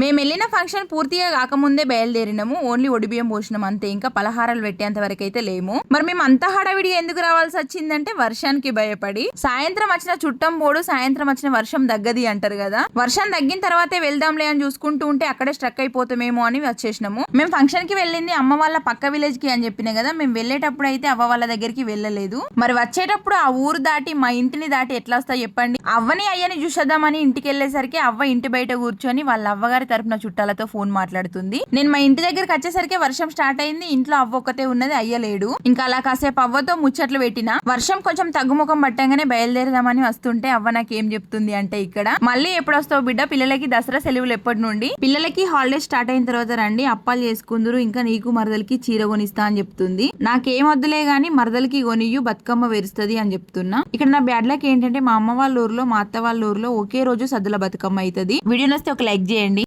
మేము వెళ్ళిన ఫంక్షన్ పూర్తిగా కాకముందే బయలుదేరినాము. ఓన్లీ ఒడిబియ్యం పోసినాం అంతే. ఇంకా పలహారాలు పెట్టేంత వరకు అయితే లేము. మరి మేము అంత హడావిడి ఎందుకు రావాల్సి వచ్చిందంటే వర్షానికి భయపడి. సాయంత్రం వచ్చిన చుట్టం పోడు సాయంత్రం వచ్చిన వర్షం దగ్గది అంటారు కదా. వర్షం తగ్గిన తర్వాతే వెళ్దాంలే అని చూసుకుంటూ ఉంటే అక్కడే స్ట్రక్ అయిపోతామేమో అని వచ్చేసినాము. మేము ఫంక్షన్కి వెళ్ళింది అమ్మ వాళ్ళ పక్క విలేజ్కి అని చెప్పిన కదా మేము వెళ్ళేటప్పుడు అయితే అవ్వ వాళ్ళ దగ్గరికి వెళ్ళలేదు. మరి వచ్చేటప్పుడు ఆ ఊరు దాటి మా ఇంటిని దాటి ఎట్లా వస్తాయి చెప్పండి. అవ్వని అయ్యని చూసేద్దామని ఇంటికి వెళ్ళేసరికి అవ్వ ఇంటి బయట కూర్చొని వాళ్ళ అవ్వగారి తరపున చుట్టాలతో ఫోన్ మాట్లాడుతుంది. నేను మా ఇంటి దగ్గరకు వచ్చేసరికి వర్షం స్టార్ట్ అయింది. ఇంట్లో అవ్వ ఒక్కతే ఉన్నది అయ్యలేడు ఇంకా అలా కాసేపు అవ్వతో ముచ్చట్లు పెట్టిన వర్షం కొంచెం తగ్గుముఖం పట్టంగానే బయలుదేరదామని వస్తుంటే అవ్వ నాకు ఏం చెప్తుంది అంటే ఇక్కడ మళ్ళీ ఎప్పుడు వస్తావు బిడ్డ? పిల్లలకి దసరా సెలవులు ఎప్పటి నుండి? పిల్లలకి హాలిడేస్ స్టార్ట్ అయిన తర్వాత రండి అప్పాలు చేసుకుందరు ఇంకా నీకు మరదలకి చీర కొనిస్తా అని చెప్తుంది. నాకేం వద్దులే గాని మరదలకి కొనియు బతుకమ్మ వేరుస్తుంది అని చెప్తున్నా. ఇక్కడ నా బ్యాడ్ లక్ ఏంటంటే మా అమ్మ వాళ్ళ ఊర్లో మా అత్త వాళ్ళ ఊర్లో ఒకే రోజు సద్దుల బతుకమ్మ అవుతుంది వీడియో నస్తే ఒక లైక్ చేయండి.